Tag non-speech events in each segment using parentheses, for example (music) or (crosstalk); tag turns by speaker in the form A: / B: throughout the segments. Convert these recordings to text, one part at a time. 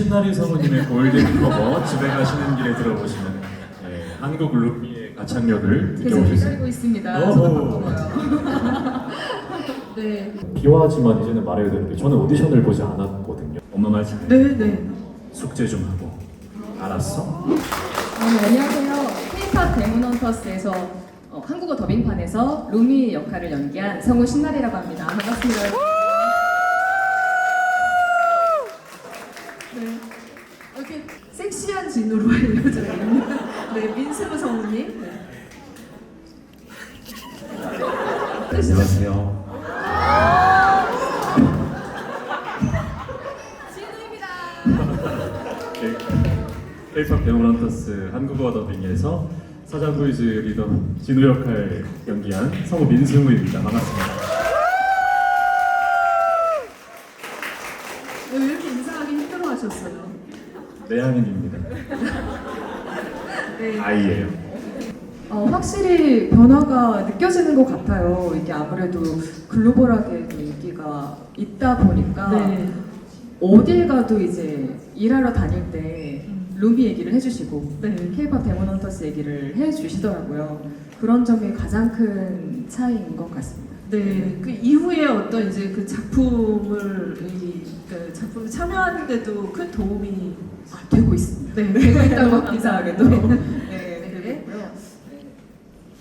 A: 신나리 사모님의 골든 커버 집에 가시는 길에 들어보시면 예, 한국 루미의 가창력을
B: 계속
A: 느껴보실 수
B: 기다리고 있습니다. 저도 바꿔봐요. (laughs) 네.
A: 비화하지만 이제는 말해야 되는데 저는 오디션을 보지 않았거든요. 엄마 말 잘해.
B: 네, 네.
A: 숙제 좀 하고. 알았어?
B: 어, 네, 안녕하세요. K-pop 데모넌터스에서 어, 한국어 더빙판에서 루미 역할을 연기한 성우 신나리라고 합니다. 반갑습니다.
C: 진으로 알려져 있는 (laughs) 네, 민스루 성우님. 네.
A: 안녕하세요. K-pop 데모란터스 한국어 더빙에서 사장 보이즈 리더 진우 역할 연기한 성우 민승우입니다. 반갑습니다.
C: 왜 이렇게 인사하기 힘들어 하셨어요?
A: 내향인입니다.
C: 네.
A: 아이예요.
B: 어, 확실히 변화가 느껴지는 것 같아요. 이게 아무래도 글로벌하게 좀 인기가 있다 보니까
C: 네.
B: 어딜 가도 이제 일하러 다닐 때 루미 얘기를 해주시고
C: 네.
B: K-pop 데모넌터스 얘기를 해주시더라고요. 그런 점이 가장 큰 차이인 것 같습니다.
C: 네. 그 이후에 어떤 이제 그 작품을 이, 그 작품에 참여하는데도 큰 도움이
B: 아, 되고 있습니다.
C: 네.
B: 되고 있다고 감사하게도
C: 네.
B: 네, 되고 있고요.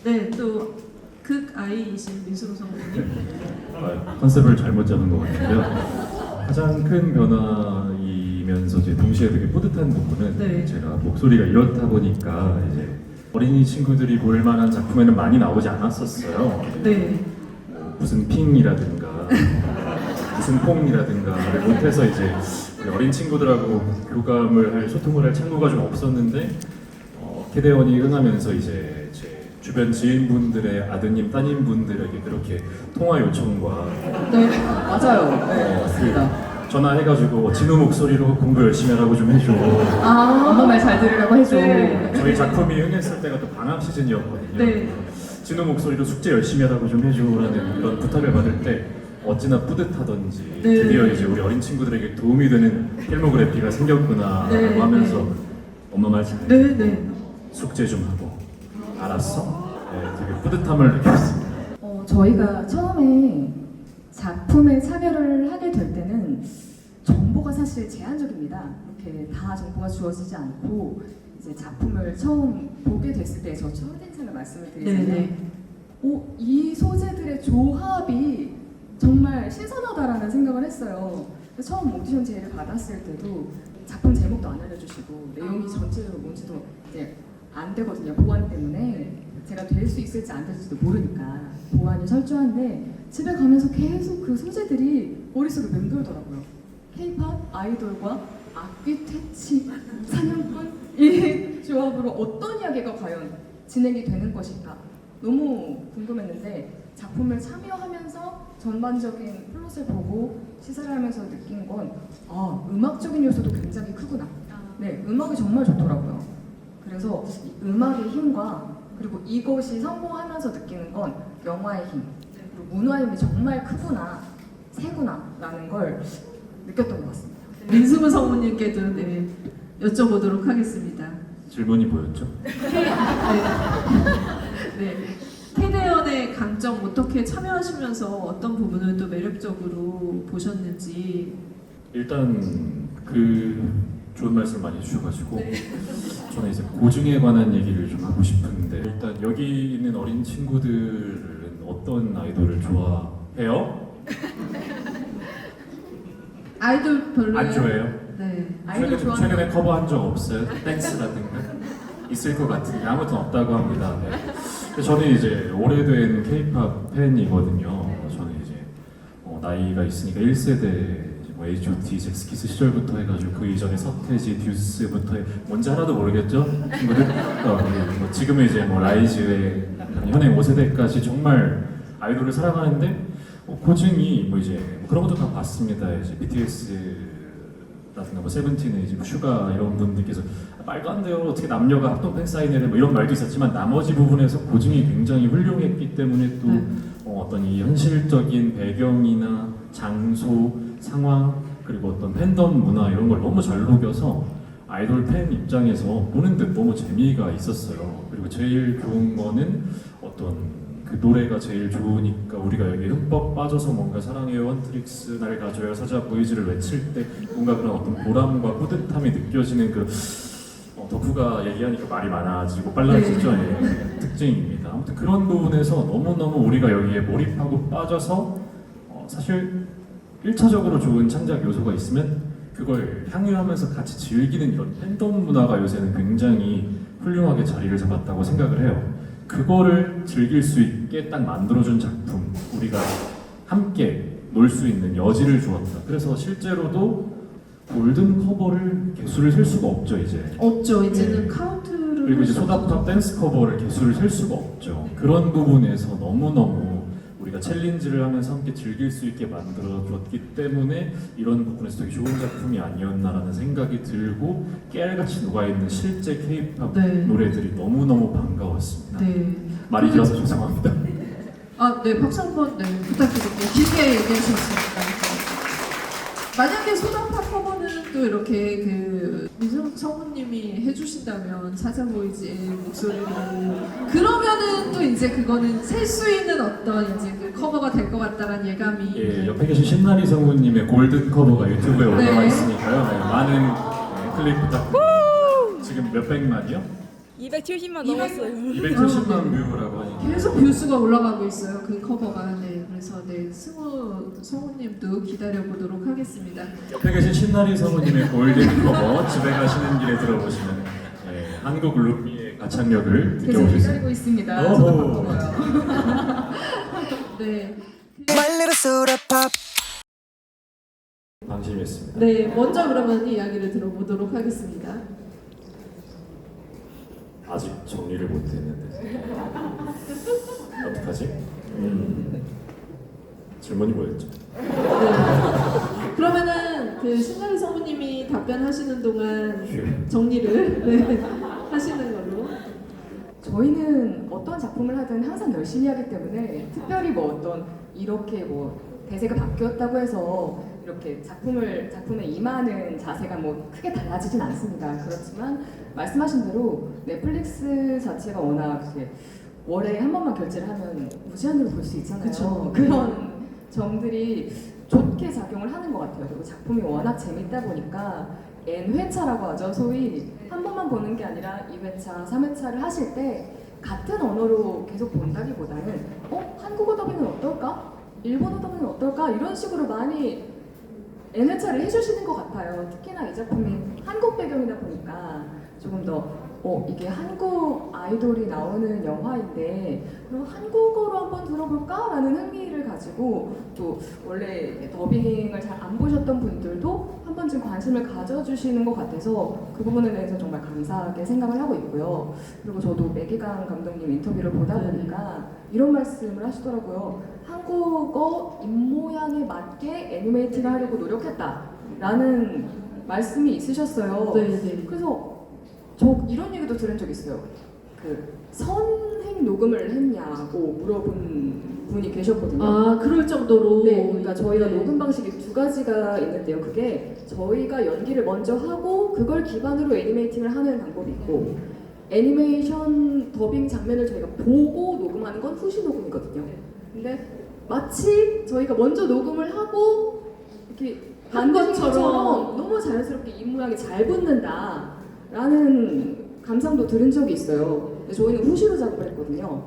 C: 네, 또 극 아이이신 민수로 성우님.
A: 아, 컨셉을 잘못 잡은 것 같은데요. 가장 큰 변화이면서 이제 동시에 되게 뿌듯한 부분은
C: 네.
A: 제가 목소리가 이렇다 보니까 이제 어린이 친구들이 볼 만한 작품에는 많이 나오지 않았었어요.
C: 네.
A: 뭐 무슨 핑이라든가 (laughs) 무슨 퐁이라든가 못해서 이제 어린 친구들하고 교감을 할 소통을 할 창구가 좀 없었는데 어, 캐대원이 흥하면서 이제 제 주변 지인분들의 아드님 따님분들에게 그렇게 통화 요청과
B: 네, 맞아요. 네,
A: 어,
B: 맞습니다.
A: 그 전화해가지고 진우 목소리로 공부 열심히 하라고 좀 해줘.
B: 아, 엄마 말 잘 들으라고 해줘.
C: 네.
A: 저희 작품이 흥했을 때가 또 방학 시즌이었거든요.
C: 네.
A: 진우 목소리로 숙제 열심히 하라고 좀 해줘라는 이런 부탁을 받을 때 어찌나 뿌듯하던지
C: 네.
A: 드디어 이제 우리 어린 친구들에게 도움이 되는 필모그래피가 생겼구나라고
C: 네,
A: 하면서 엄마 말 잘해.
C: 네, 네.
A: 숙제 좀 하고 알았어? 네, 되게 뿌듯함을 느꼈습니다.
B: 어, 저희가 처음에 작품에 참여를 하게 될 때는 정보가 사실 제한적입니다. 이렇게 다 정보가 주어지지 않고 이제 작품을 처음 보게 됐을 때저 첫인 상을 말씀을 드리자면. 오, 이 소재들의 조합이 정말 신선하다라는 생각을 했어요. 처음 오디션 제의를 받았을 때도 작품 제목도 안 알려주시고 내용이 전체적으로 뭔지도 이제 안 되거든요. 보안 때문에 제가 될 수 있을지 안 될지도 모르니까 보안이 철저한데 집에 가면서 계속 그 소재들이 머릿속에 맴돌더라고요. K-팝 아이돌과 악귀 퇴치 사냥꾼 이 조합으로 어떤 이야기가 과연 진행이 되는 것일까 너무 궁금했는데 작품을 참여하면서 전반적인 플롯을 보고 시사를 하면서 느낀 건 아, 음악적인 요소도 굉장히 크구나. 네, 음악이 정말 좋더라고요. 그래서 이 음악의 힘과 그리고 이것이 성공하면서 느끼는 건 영화의 힘, 그리고 문화의 힘이 정말 크구나, 세구나라는 걸 느꼈던 것 같습니다.
C: 민수무 성우님께도 네, 여쭤보도록 하겠습니다.
A: 질문이 보였죠?
C: 네. 캐대연의 강점 어떻게 참여하시면서 어떤 부분을 또 매력적으로 보셨는지
A: 일단 그 좋은 말씀 많이 해주셔가지고 저는 이제 고증에 관한 얘기를 좀 하고 싶은데 일단 여기 있는 어린 친구들은 어떤 아이돌을 좋아해요?
C: 아이돌 별로
A: 안 좋아해요?
C: 네.
B: 아이돌
A: 최근,
B: 좋아하는
A: 최근에 커버한 적 없어요? 댄스라든가? 있을 것 같은데 아무튼 없다고 합니다. 네. 근데 저는 이제 오래된 K-팝 팬이거든요. 저는 이제 어, 나이가 있으니까 1세대 뭐 H.O.T, 잭스키스 시절부터 해가지고 그 이전에 서태지, 듀스부터 해- 뭔지 하나도 모르겠죠? 친구들? (laughs) 어, 네. 뭐 지금은 이제 뭐 라이즈의 현행 5세대까지 정말 아이돌을 사랑하는데 어, 고증이 뭐 이제 뭐 그런 것도 다 봤습니다. 이제 BTS 라든가 뭐 세븐틴의 이제 뭐 슈가 이런 분들께서 아, 말도 안 돼요. 어떻게 남녀가 합동 팬 사인회를 뭐 이런 말도 있었지만 나머지 부분에서 고증이 굉장히 훌륭했기 때문에 또
C: 네.
A: 어, 어떤 이 현실적인 배경이나 장소, 상황 그리고 어떤 팬덤 문화 이런 걸 너무 잘 녹여서 아이돌 팬 입장에서 보는데 너무 재미가 있었어요. 그리고 제일 좋은 거는 어떤 그 노래가 제일 좋으니까 우리가 여기 흠뻑 빠져서 뭔가 사랑해요 원트릭스 날 가져요 사자 보이즈를 외칠 때 뭔가 그런 어떤 보람과 뿌듯함이 느껴지는 그 어, 덕후가 얘기하니까 말이 많아지고 빨라지죠 예, 특징입니다. 아무튼 그런 부분에서 너무너무 우리가 여기에 몰입하고 빠져서 어, 사실 1차적으로 좋은 창작 요소가 있으면 그걸 향유하면서 같이 즐기는 이런 팬덤 문화가 요새는 굉장히 훌륭하게 자리를 잡았다고 생각을 해요. 그거를 즐길 수 있게 딱 만들어준 작품, 우리가 함께 놀 수 있는 여지를 주었다. 그래서 실제로도 골든 커버를 개수를 셀 수가 없죠 이제.
C: 없죠. 이제는
A: 네.
C: 카운트를
A: 그리고 이제. 소다팝 댄스 커버를 개수를 셀 수가 없죠. 그런 부분에서 너무 너무 우리가 챌린지를 하면서 함께 즐길 수 있게 만들어줬기 때문에 이런 부분에서 되게 좋은 작품이 아니었나라는 생각이 들고 깨알같이 녹아있는 실제 케이팝
C: 네.
A: 노래들이 너무너무 반가웠습니다.
C: 네.
A: 말이 길어서 죄송합니다.
C: 아, 네, 박수 한번 네, 부탁드릴게요. 길게 얘기하셨습니다. 만약에 소다파 커버는 또 이렇게 그 민성 성우님이 해주신다면 사자보이즈의 목소리로 그러면은 또 이제 그거는 셀 수 있는 어떤 이제 그 커버가 될 것 같다는 예감이
A: 예, 옆에 계신 신나리 성우님의 골든 커버가 유튜브에 올라와
C: 네.
A: 있으니까요. 네, 많은 네, 클릭 부탁드립니다. 지금 몇 백만이요?
D: 270만 넘었어요.
A: 270만 뷰라고 하니까.
C: 계속 뷰수가 올라가고 있어요. 그 커버가 네, 그래서 네 승우 성우님도 기다려 보도록 하겠습니다.
A: 옆에 계신 신나리 성우님의 골든 커버 집에 가시는 길에 들어보시면 예, 한국 루비의 가창력을
B: 계속
A: 느껴보실 수
B: 기다리고 있습니다. 바꿔봐요. (laughs)
C: 네.
E: My little soda pop.
A: 방심했습니다.
C: 네, 먼저 그러면 이야기를 들어보도록 하겠습니다.
A: 아직 정리를 못 했는데 어떡하지? 음, 질문이 뭐였죠?
C: 네. 그러면은 그 신나리 성우님이 답변하시는 동안
A: 휴.
C: 정리를 네, 하시는 걸로.
B: 저희는 어떤 작품을 하든 항상 열심히 하기 때문에 특별히 뭐 어떤 이렇게 뭐 대세가 바뀌었다고 해서 이렇게 작품을 작품에 임하는 자세가 뭐 크게 달라지진 않습니다. 그렇지만 말씀하신 대로 넷플릭스 자체가 워낙 이렇게 월에 한 번만 결제를 하면 무제한으로 볼 수 있잖아요.
C: 그쵸.
B: 그런 점들이 좋게 작용을 하는 것 같아요. 그리고 작품이 워낙 재밌다 보니까 N회차라고 하죠. 소위 한 번만 보는 게 아니라 2회차, 3회차를 하실 때 같은 언어로 계속 본다기보다는 어? 한국어 더빙은 어떨까? 일본어 더빙은 어떨까? 이런 식으로 많이 N회차를 해주시는 것 같아요. 특히나 이 작품이 한국 배경이다 보니까 조금 더 어, 이게 한국 아이돌이 나오는 영화인데 그럼 한국어로 한번 들어볼까? 라는 흥미를 가지고 또 원래 더빙을 잘 안 보셨던 분들도 한 번쯤 관심을 가져주시는 것 같아서 그 부분에 대해서 정말 감사하게 생각을 하고 있고요. 그리고 저도 매기강 감독님 인터뷰를 보다
C: 네.
B: 보니까 이런 말씀을 하시더라고요. 한국어 입모양에 맞게 애니메이팅을 하려고 노력했다라는 말씀이 있으셨어요.
C: 네, 네.
B: 그래서 저 이런 얘기도 들은 적 있어요. 그 선행 녹음을 했냐고 물어본 분이 계셨거든요.
C: 아, 그럴 정도로.
B: 네, 그러니까 저희가
C: 네.
B: 녹음 방식이 두 가지가 있는데요. 그게 저희가 연기를 먼저 하고 그걸 기반으로 애니메이팅을 하는 방법이 있고 애니메이션 더빙 장면을 저희가 보고 녹음하는 건 후시 녹음이거든요. 근데 마치 저희가 먼저 녹음을 하고 이렇게
C: 한 것처럼.
B: 너무 자연스럽게 입 모양이 잘 붙는다라는 감상도 들은 적이 있어요. 근데 저희는 후시로 작업을 했거든요.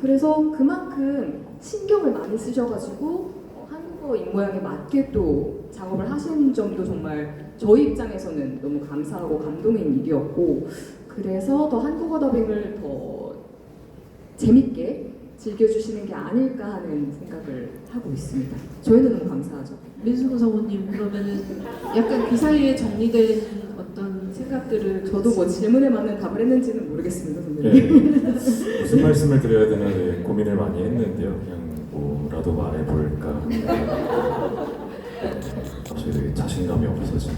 B: 그래서 그만큼 신경을 많이 쓰셔가지고 어, 한국어 입 모양에 맞게 또 작업을 하신 점도 정말 저희 입장에서는 너무 감사하고 감동인 일이었고 그래서 더 한국어 더빙을 더 재밌게 즐겨주시는 게 아닐까 하는 생각을 하고 있습니다. 저희는 너무 감사하죠.
C: 민수구 성우님 그러면은 약간 그 사이에 정리된 어떤 생각들을
B: 저도 뭐 질문에 맞는 답을 했는지는 모르겠습니다,
A: 예,
B: 선배님.
A: 무슨 말씀을 드려야 되나 네, 고민을 많이 했는데요. 그냥 뭐라도 말해볼까. 갑자기 자신감이 없어지네.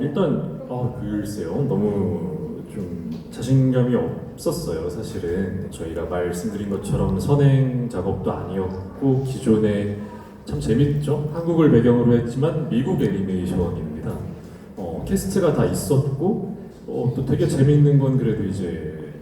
A: 일단 아 글쎄요 너무 좀 자신감이 없었어요 사실은 저희가 말씀드린 것처럼 선행 작업도 아니었고 기존의 참 재밌죠. 한국을 배경으로 했지만 미국 애니메이션입니다. 어, 캐스트가 다 있었고 어, 또 되게 재밌는 건 그래도 이제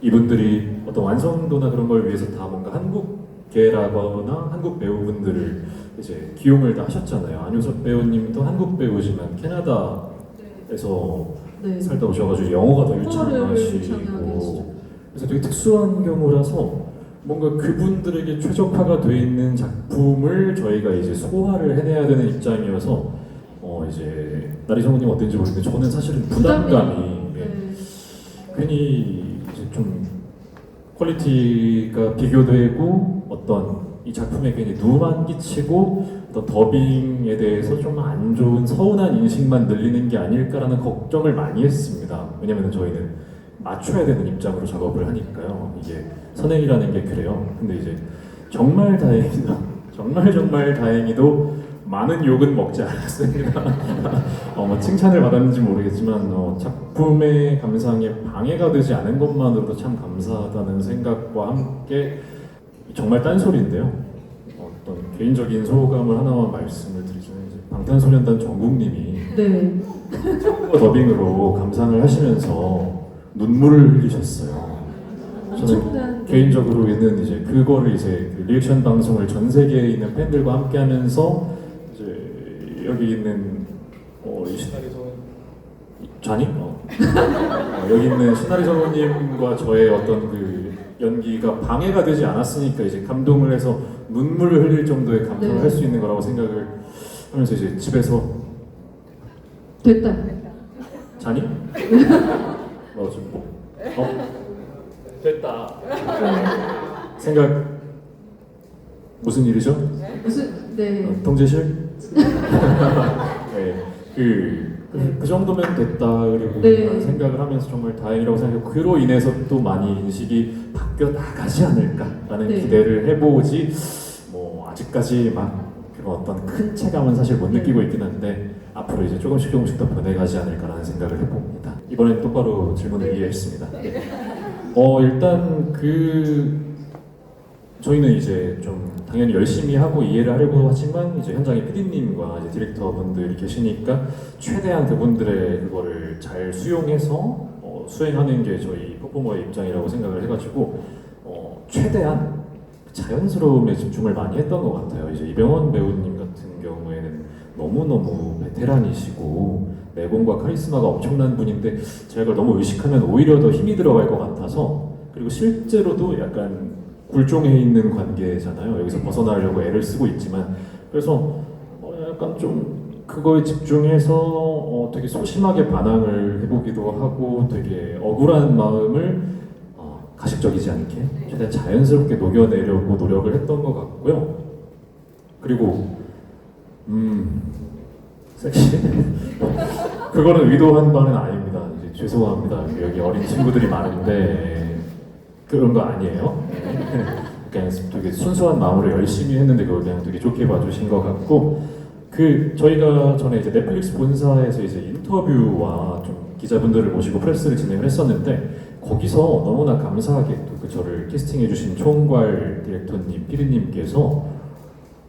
A: 이분들이 어떤 완성도나 그런 걸 위해서 다 뭔가 한국계라거나 한국 배우분들을 이제 기용을 다 하셨잖아요. 안효석 배우님도 한국 배우지만 캐나다에서
C: 네.
A: 살다 오셔가지고 영어가 더 유창하시고
C: 유창하시죠.
A: 그래서 되게 특수한 경우라서 뭔가 그분들에게 최적화가 돼 있는 작품을 저희가 이제 소화를 해내야 되는 입장이어서 어 이제 나리 성우님 어땠는지 모르겠는데 저는 사실은 부담감이 예,
C: 네.
A: 괜히 이제 좀 퀄리티가 비교되고 어떤 이 작품에 괜히 누만 끼치고 어떤 더빙에 대해서 좀 안 좋은 서운한 인식만 늘리는 게 아닐까라는 걱정을 많이 했습니다. 왜냐면 저희는 맞춰야 되는 입장으로 작업을 하니까요. 이게 선행이라는 게 그래요. 근데 이제 정말 다행히도 (laughs) 정말 정말 다행히도 많은 욕은 먹지 않았습니다. (laughs) 어, 뭐 칭찬을 받았는지 모르겠지만 어, 작품의 감상에 방해가 되지 않은 것만으로도 참 감사하다는 생각과 함께 정말 딴소리인데요. 어떤 개인적인 소감을 하나만 말씀을 드리자면 이제 방탄소년단 정국님이
C: 네.
A: 한국어 더빙으로 감상을 하시면서 눈물을 흘리셨어요. 저는
C: 엄청난
A: 개인적으로는 이제 그거를 이제 그 리액션 방송을 전 세계에 있는 팬들과 함께 하면서 이제 여기 있는 어, 이 시나리 성우 자니? 어. 어, 여기 있는 시나리 성우님과 저의 어떤 그 연기가 방해가 되지 않았으니까 이제 감동을 해서 눈물을 흘릴 정도의 감동을
C: 네.
A: 할 수 있는 거라고 생각을 하면서 이제 집에서
C: 됐다.
A: 자니? 너 지금 뭐? 어? 됐다. 생각 무슨 일이죠?
C: 무슨 네.
A: 어, 통제실? 네, (laughs) 그, 그, 그 정도면 됐다 그리고
C: 네.
A: 생각을 하면서 정말 다행이라고 생각하고 그로 인해서 또 많이 인식이 바뀌어 나가지 않을까라는
C: 네.
A: 기대를 해보지 뭐 아직까지 막 그런 어떤 큰 체감은 사실 못
C: 네.
A: 느끼고 있긴 한데 앞으로 이제 조금씩 조금씩 더 변해가지 않을까라는 생각을 해봅니다. 이번엔 똑바로 질문을 이해했습니다. 네. 어 일단 그 저희는 이제 좀 당연히 열심히 하고 이해를 하려고 하지만 이제 현장에 PD님과 이제 디렉터분들이 계시니까 최대한 그분들의 그거를 잘 수용해서 어, 수행하는 게 저희 퍼포머의 입장이라고 생각을 해가지고 어, 최대한 자연스러움에 집중을 많이 했던 것 같아요. 이제 이병헌 배우님 같은 경우에는 너무너무 베테랑이시고 내공과 카리스마가 엄청난 분인데 제가 그걸 너무 의식하면 오히려 더 힘이 들어갈 것 같아서 그리고 실제로도 약간 굴종해 있는 관계잖아요. 여기서 벗어나려고 애를 쓰고 있지만 그래서 어, 약간 좀 그거에 집중해서 어, 되게 소심하게 반항을 해보기도 하고 되게 억울한 마음을 어, 가식적이지 않게 최대한 자연스럽게 녹여내려고 노력을 했던 것 같고요. 그리고 음 섹시 (laughs) 그거는 의도한 바는 아닙니다. 죄송합니다. 여기 어린 친구들이 많은데 그런 거 아니에요. 그냥 되게 순수한 마음으로 열심히 했는데 그걸 그냥 되게 좋게 봐주신 것 같고 그 저희가 전에 이제 넷플릭스 본사에서 이제 인터뷰와 좀 기자분들을 모시고 프레스를 진행을 했었는데 거기서 너무나 감사하게 또 그 저를 캐스팅해주신 총괄 디렉터님, 피디님께서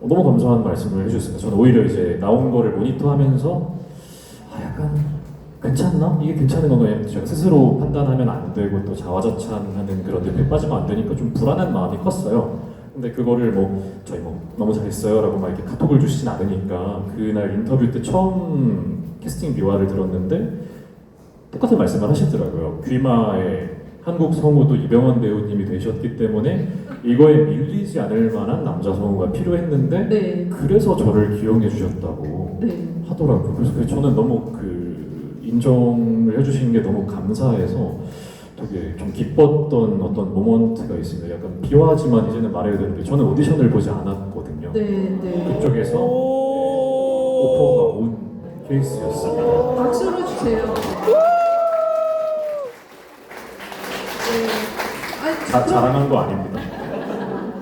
A: 너무 감사한 말씀을 해주셨습니다. 저는 오히려 이제 나온 거를 모니터하면서 아 약간 괜찮나? 이게 괜찮은 건가? 제가 스스로 판단하면 안 되고 또 자화자찬하는 그런 데에 빠지면 안 되니까 좀 불안한 마음이 컸어요. 근데 그거를 뭐 저희 뭐 너무 잘했어요라고 막 이렇게 카톡을 주시진 않으니까 그날 인터뷰 때 처음 캐스팅 비화를 들었는데 똑같은 말씀을 하시더라고요. 귀마의 한국 성우도 이병헌 배우님이 되셨기 때문에 이거에 밀리지 않을 만한 남자 성우가 필요했는데
C: 네.
A: 그래서 저를 기용해 주셨다고
C: 네.
A: 하더라고요. 그래서 그 저는 너무 그 인정을 해주신 게 너무 감사해서 되게 좀 기뻤던 어떤 모먼트가 있습니다. 약간 비화하지만 이제는 말해야 되는데 저는 오디션을 보지 않았거든요.
C: 네. 네.
A: 그쪽에서 네, 오퍼가 온 케이스였습니다.
C: 박수로 주세요. 네. 아니, 그럼
A: 자랑한 거 아닙니다.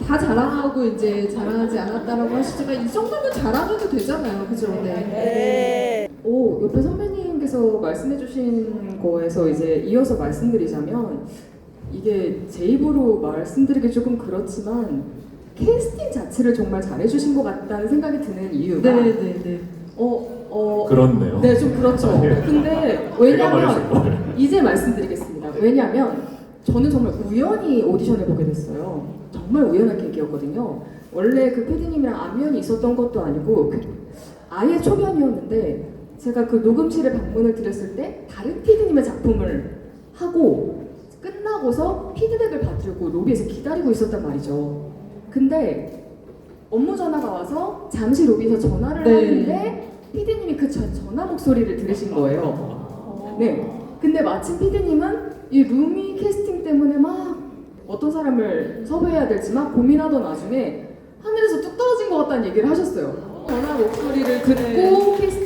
C: 다 자랑하고 이제 자랑하지 않았다라고 하시지만 이 정도면 자랑해도 되잖아요, 그죠? 네.
B: 오, 옆에 선배님께서 말씀해주신 거에서 이제 이어서 말씀드리자면 이게 제 입으로 말씀드리기 조금 그렇지만 캐스팅 자체를 정말 잘해주신 것 같다는 생각이 드는 이유가
C: 네 네 네.
B: 어, 어,
A: 그렇네요.
B: 네, 좀 그렇죠.
A: 네.
B: 근데
A: 제가
B: 왜냐면
A: 거예요.
B: 이제 말씀드리겠습니다. 왜냐면 저는 정말 우연히 오디션을 보게 됐어요. 정말 우연한 계기였거든요. 원래 그 PD님이랑 안면이 있었던 것도 아니고 그 아예 초면이었는데 제가 그 녹음실에 방문을 드렸을 때 다른 PD님의 작품을 하고 끝나고서 피드백을 받으려고 로비에서 기다리고 있었단 말이죠. 근데 업무 전화가 와서 잠시 로비에서 전화를
C: 네.
B: 하는데 PD님이 그 전- 전화 목소리를 들으신 거예요. 네. 근데 마침 PD님은 이 루미 캐스팅 때문에 막 어떤 사람을 섭외해야 될지 막 고민하던 와중에 하늘에서 뚝 떨어진 것 같다는 얘기를 하셨어요. 전화 목소리를 듣고 캐스팅을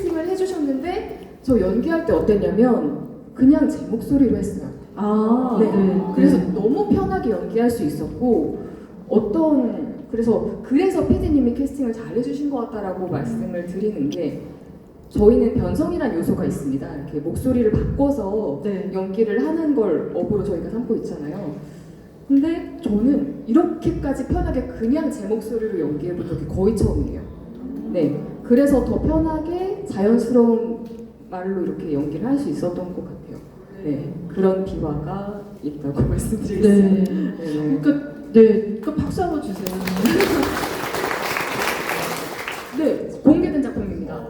B: 해주셨는데 저 연기할 때 어땠냐면 그냥 제 목소리로 했어요.
C: 아,
B: 네.
C: 네.
B: 그래서 너무 편하게 연기할 수 있었고 어떤 그래서 그래서 PD님이 캐스팅을 잘 해주신 것 같다라고 말씀을 드리는 게 저희는 변성이라는 요소가 있습니다. 이렇게 목소리를 바꿔서
C: 네.
B: 연기를 하는 걸 업으로 저희가 삼고 있잖아요. 근데 저는 이렇게까지 편하게 그냥 제 목소리로 연기해 본 적이 거의 처음이에요. 네. 그래서 더 편하게 자연스러운 말로 이렇게 연기를 할 수 있었던 것 같아요. 네. 그런 비화가 있다고 (laughs) 말씀드리겠습니다.
C: 네.
B: 네.
C: 그러니까 네, 그 박수 한번 주세요. (laughs)
B: 네, 공개된 작품입니다.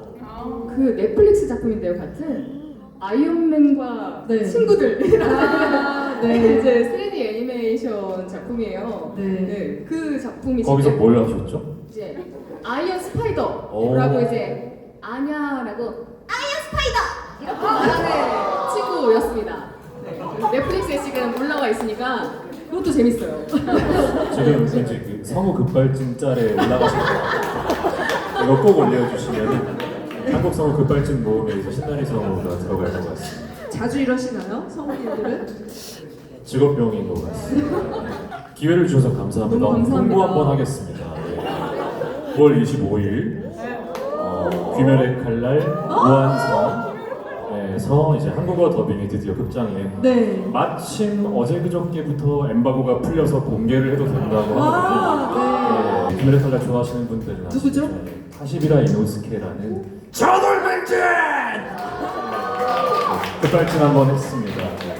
B: 그 넷플릭스 작품인데요, 같은 아이언맨과
C: 네.
B: 친구들이라는
C: 아,
B: 네. (laughs)
C: 네.
B: 이제 3D 애니메이션 작품이에요.
C: 네.
B: 네, 그 작품이
A: 거기서
B: 진짜
A: 뭘 하셨죠?
B: 이제 아이언 스파이더라고
A: 오.
B: 이제 아냐라고 아이언 스파이더 이렇게 말하는 친구였습니다. 넷플릭스에 지금 올라와 있으니까 그것도 재밌어요. (laughs)
A: 지금 이제 그 성우 급발진 짤에 올라가신 거 이거 꼭 올려주시면 한국 성우 급발진 모음에 이제 신나리 성우가 들어갈 것 같습니다.
C: 자주 이러시나요? 성우님들은?
A: 직업병인 것 같습니다. 기회를 주셔서 감사합니다.
B: 너무 감사합니다.
A: 홍보 한번 하겠습니다. 네. 9월 25일 어, 귀멸의 칼날 무한성에서 이제 한국어 더빙이 드디어 극장에
C: 네.
A: 마침 어제 그저께부터 엠바고가 풀려서 공개를 해도 된다고 하거든요.
C: 와,
A: 네, 귀멸의 칼날 좋아하시는 분들은
C: 누구죠?
A: 하시비라 이노스케라는 저돌맨진 급발진 한번 했습니다. 네.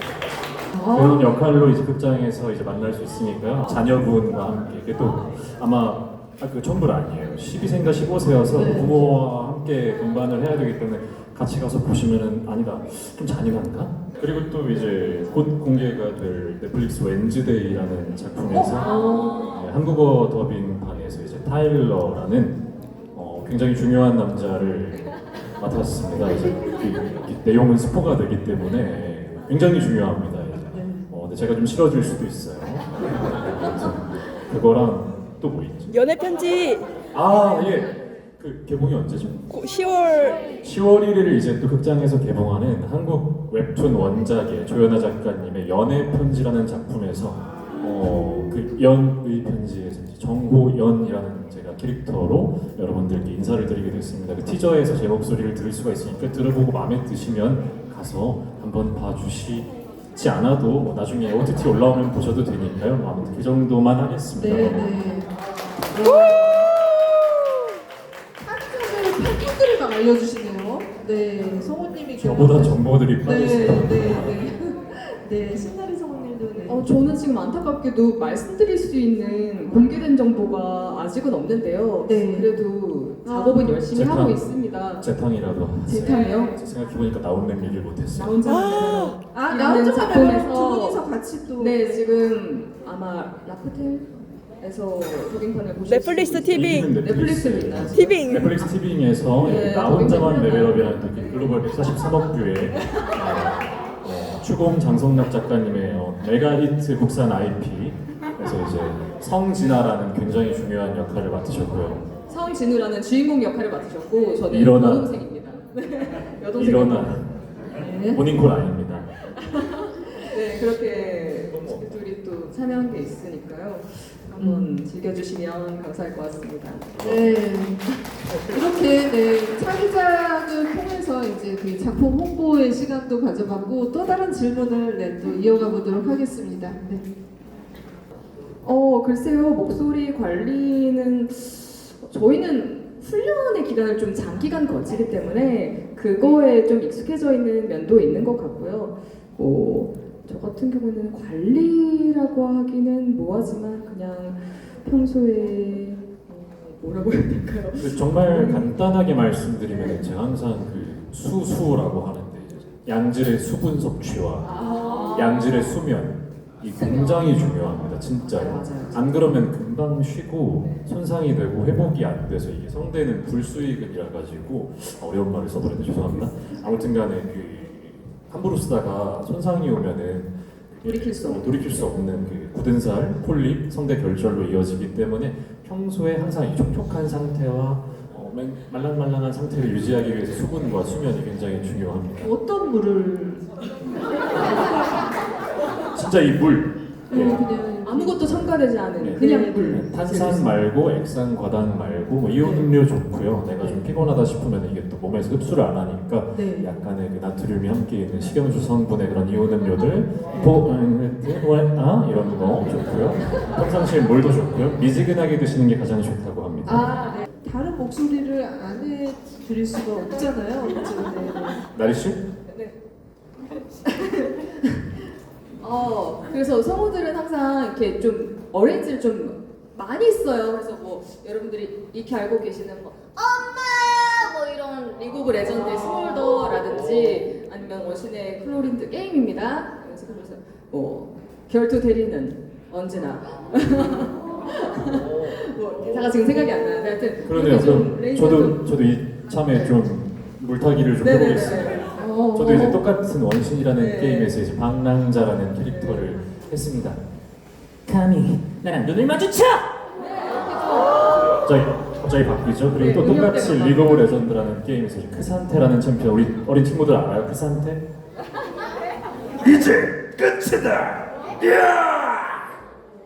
C: 아,
A: 그런 역할로 이제 극장에서 이제 만날 수 있으니까요. 자녀분과 함께 이게 또 아마 아, 그 천불 아니에요. 12세인가 15세여서
C: 네.
A: 부모와 함께 동반을 해야 되기 때문에 같이 가서 보시면은 아니다 좀 잔인한가? 그리고 또 이제 곧 공개가 될 넷플릭스 웬즈데이라는 작품에서
C: 어,
A: 네, 한국어 더빙판에서 이제 타일러라는 어, 굉장히 중요한 남자를 맡았습니다. 이제 그, 이 내용은 스포가 되기 때문에 굉장히 중요합니다.
C: 네.
A: 어, 근데 제가 좀 싫어질 수도 있어요. 그거랑 또 뭐 있지?
D: 연애 편지
A: 아 예. 그 개봉이 언제죠?
D: 10월
A: 10월 1일 이제 또 극장에서 개봉하는 한국 웹툰 원작의 조연아 작가님의 연애 편지라는 작품에서 어그 연의 편지에서 이제 정호연이라는 제가 캐릭터로 여러분들께 인사를 드리게 됐습니다. 그 티저에서 제 목소리를 들을 수가 있으니까 들어보고 마음에 드시면 가서 한번 봐주시지 않아도 뭐 나중에 OTT 올라오면 보셔도 되니까요. 뭐 아무튼 그 정도만 하겠습니다.
C: 네, 네. 팬분들 팬분들이 막 알려주시네요. 네, 성우님이
A: 저보다 정보들이
C: 네,
A: 있어요.
C: 네, 네. (laughs) 네, 신나리 성우님도 네.
B: 어, 저는 지금 안타깝게도 말씀드릴 수 있는 공개된 정보가 아직은 없는데요.
C: 네.
B: 그래도 작업은
C: 아.
B: 열심히
A: 재탕.
B: 하고 있습니다.
A: 재탕이라도
B: 재탕이요?
A: 생각해보니까 나온맨 얘기를 못했어요.
B: 나 혼자
C: 아,
B: 이라는
C: 나혼자
B: 작품에서
C: 하면 두 분이서 같이 또
B: 네 지금 아마 라프텔 에서 더빙판을 보실
D: 넷플릭스.
A: 얘기는
B: 넷플릭스입니다.
D: 티빙
A: 넷플릭스 TV에서
B: 네,
A: 나 혼자만 레벨업이라는 그 글로벌 143억 뷰의 어, 어, 추공 장성락 작가님의 어, 메가 히트 국산 IP 그래서 이제 성진아라는 굉장히 중요한 역할을 맡으셨고요.
B: 성진우라는 주인공 역할을 맡으셨고 저는
A: 일어나.
B: 여동생입니다. (laughs) 네, 여동생.
A: 일어나
C: 네.
A: 모닝콜 아닙니다.
B: 네 그렇게 참여한 게 있으니까요. 한번 즐겨주시면 감사할 것 같습니다.
C: 네. 이렇게 네, 차기작을 통해서 이제 그 작품 홍보의 시간도 가져봤고 또 다른 질문을 네, 또 이어가 보도록 하겠습니다. 네.
B: 어 글쎄요 목소리 관리는 저희는 훈련의 기간을 좀 장기간 거치기 때문에 그거에 좀 익숙해져 있는 면도 있는 것 같고요. 뭐 저 같은 경우는 관리라고 하기는 뭐하지만 그냥 평소에 어, 뭐라고 해야 될까요?
A: 그 정말 간단하게 말씀드리면 제가 항상 그 수수라고 하는데 양질의 수분 섭취와
B: 아,
A: 양질의 수면 이 굉장히 중요합니다 진짜로
B: 맞아요, 맞아요.
A: 안 그러면 금방 쉬고 손상이 되고 회복이 안 돼서 이게 성대는 불수익이라 가지고 어려운 말을 써버렸네 죄송합니다 아무튼간에 그 함부로 쓰다가 손상이 오면은
B: 돌이킬 수 없는.
A: 돌이킬 수 없는 그 굳은 살, 폴립, 성대 결절로 이어지기 때문에 평소에 항상 이 촉촉한 상태와 어, 맨- 말랑말랑한 상태를 유지하기 위해서 수분과 수면이 굉장히 중요합니다.
C: 어떤 물을
A: 진짜 이 물,
C: 네,
A: 예.
C: 그냥
B: 아무것도 첨가되지 않은
A: 네.
B: 그냥 물.
A: 탄산 말고 액상 과당 말고 뭐 이온 음료 좋고요. 내가 좀 피곤하다 싶으면 이게 또 몸에서 흡수를 안 하니까
C: 네.
A: 약간의 그 나트륨이 함께 있는 식염수 성분의 그런 이온 음료들 포 아, 이런 거 좋고요. 평상시에 물도 좋고요. 미지근하게 드시는 게 가장 좋다고 합니다.
B: 아, 네.
C: 다른 목소리를 안 해드릴 수가 없잖아요. 네, 네.
A: 나리 씨?
B: 네. (laughs) 어, 그래서 성우들은 항상 이렇게 좀 어레인지를 좀 많이 써요. 그래서 뭐 여러분들이 익히 알고 계시는 뭐 엄마 뭐 이런 리그 오브 레전드의 스몰더라든지 아니면 원신의 클로린드 게임입니다. 그래서 그래서 뭐 결투 대리는 언제나 (laughs) 뭐 대사가 지금 생각이 안 나는데 하여튼
A: 그러네요. 그럼
B: 레인지가
A: 저도
B: 좀-
A: 저도 이 참에 좀 물타기를 좀
B: 네네네.
A: 해보겠습니다.
C: 어,
A: 저도 이제 똑같은 원신이라는
B: 네.
A: 게임에서 이제 방랑자라는 캐릭터를 했습니다.
F: 감히 나랑 눈을 마주쳐!
A: 갑자기 갑자기 바뀌죠. 그리고
B: 네,
A: 또 똑같이
B: 운영 때문에
A: 리그 오브 레전드라는 게임에서 이제 크산테라는 챔피언 우리 어린 친구들 알아요? 크산테? 이제 끝이다. 야!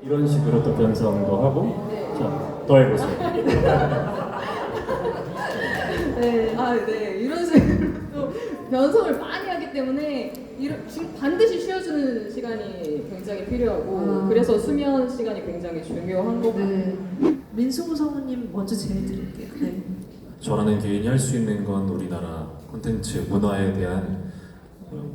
A: 이런 식으로 또 변성도 하고 자, 더 해보세요. (laughs)
B: 네, 아, 네. 이런 식으로 또 변성을 많이 하기 때문에 이런, 지금 반드시 쉬어주는 시간이 굉장히 필요하고
C: 아.
B: 그래서 수면 시간이 굉장히 중요한 거고
C: 네. 민승우 성우님 먼저 제일 드릴게요. 네.
A: 저라는 개인이 할 수 있는 건 우리나라 콘텐츠 문화에 대한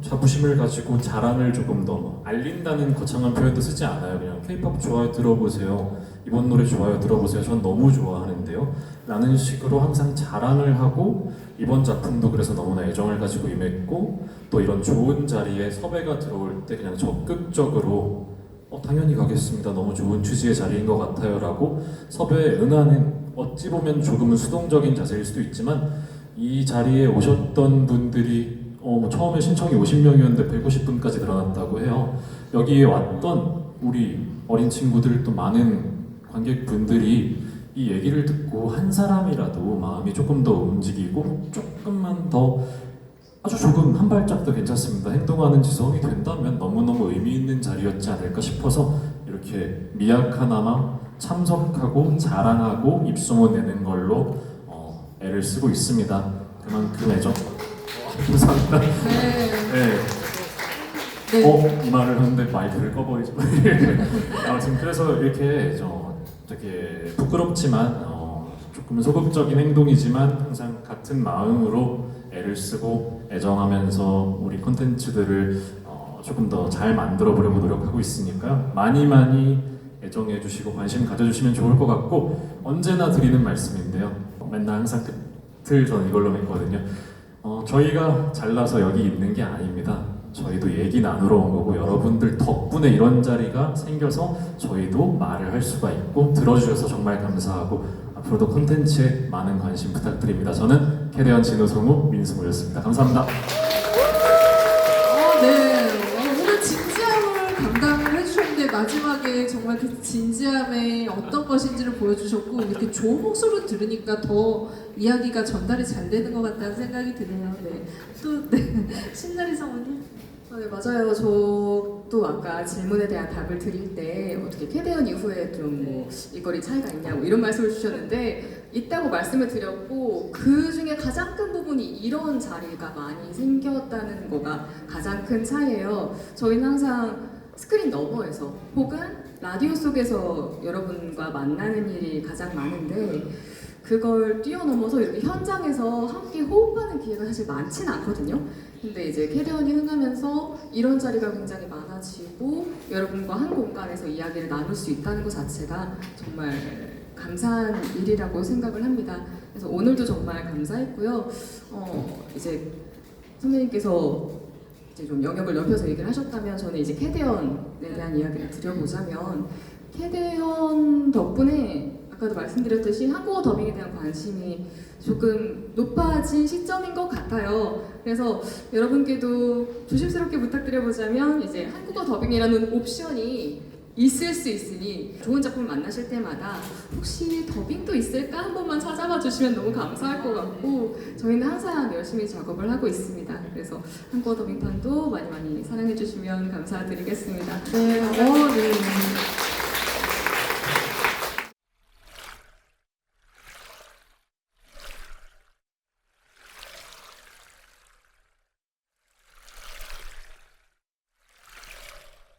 A: 자부심을 가지고 자랑을 조금 더 알린다는 거창한 표현도 쓰지 않아요. 그냥 K-pop 좋아요 들어보세요. 이번 노래 좋아요 들어보세요. 전 너무 좋아하는데요. 라는 식으로 항상 자랑을 하고 이번 작품도 그래서 너무나 애정을 가지고 임했고 또 이런 좋은 자리에 섭외가 들어올 때 그냥 적극적으로 어, 당연히 가겠습니다. 너무 좋은 취지의 자리인 것 같아요라고 섭외에 응하는 어찌 보면 조금은 수동적인 자세일 수도 있지만 이 자리에 오셨던 분들이 어, 뭐 처음에 신청이 50명이었는데 150분까지 늘어났다고 해요. 여기에 왔던 우리 어린 친구들 또 많은 관객분들이 이 얘기를 듣고 한 사람이라도 마음이 조금 더 움직이고 조금만 더 아주 조금 한 발짝 더 괜찮습니다. 행동하는 지성이 된다면 너무너무 의미 있는 자리였지 않을까 싶어서 이렇게 미약하나마 참석하고 자랑하고 입소문 내는 걸로 어, 애를 쓰고 있습니다. 그만큼 애정. 감사합니다.
C: 네.
A: 네.
C: 네.
A: 어? 이 말을 하는데 마이크를 꺼버리죠. (laughs) 아무튼 그래서 이렇게 저 되게 부끄럽지만 어, 조금 소극적인 행동이지만 항상 같은 마음으로 애를 쓰고 애정하면서 우리 컨텐츠들을 어, 조금 더 잘 만들어 보려고 노력하고 있으니까요. 많이 많이 애정해 주시고 관심 가져주시면 좋을 것 같고 언제나 드리는 말씀인데요. 맨날 항상 끝을 저는 이걸로 맺거든요. 어, 저희가 잘나서 여기 있는 게 아닙니다. 저희도 얘기 나누러 온 거고 여러분들 덕분에 이런 자리가 생겨서 저희도 말을 할 수가 있고 들어주셔서 정말 감사하고 앞으로도 콘텐츠에 많은 관심 부탁드립니다. 저는 캐리언 진우 성우 민승우였습니다. 감사합니다.
C: 진지함의 어떤 것인지를 보여주셨고 이렇게 좋은 목소리를 들으니까 더 이야기가 전달이 잘 되는 것 같다는 생각이 드네요. 네. 또 네. (laughs) 신나리 성우님.
B: 아, 네, 맞아요. 저도 아까 질문에 대한 답을 드릴 때 어떻게 캐대언 이후에 좀 뭐 일거리 차이가 있냐고 이런 말씀을 주셨는데 있다고 말씀을 드렸고 그 중에 가장 큰 부분이 이런 자리가 많이 생겼다는 거가 가장 큰 차이예요. 저희는 항상 스크린 너머에서 혹은 라디오 속에서 여러분과 만나는 일이 가장 많은데 그걸 뛰어넘어서 이렇게 현장에서 함께 호흡하는 기회가 사실 많지는 않거든요. 근데 이제 캐리언이 흥하면서 이런 자리가 굉장히 많아지고 여러분과 한 공간에서 이야기를 나눌 수 있다는 것 자체가 정말 감사한 일이라고 생각을 합니다. 그래서 오늘도 정말 감사했고요. 어, 이제 선배님께서 이제 좀 영역을 넓혀서 얘기를 하셨다면 저는 이제 캐대언에 대한 이야기를 드려보자면 캐대언 덕분에 아까도 말씀드렸듯이 한국어 더빙에 대한 관심이 조금 높아진 시점인 것 같아요. 그래서 여러분께도 조심스럽게 부탁드려보자면 이제 한국어 더빙이라는 옵션이 있을 수 있으니 좋은 작품 만나실 때마다 혹시 더빙도 있을까 한 번만 찾아봐 주시면 너무 감사할 것 같고 저희는 항상 열심히 작업을 하고 있습니다. 그래서 한국어 더빙판도 많이 많이 사랑해 주시면 감사드리겠습니다.
C: 네, 어, 네.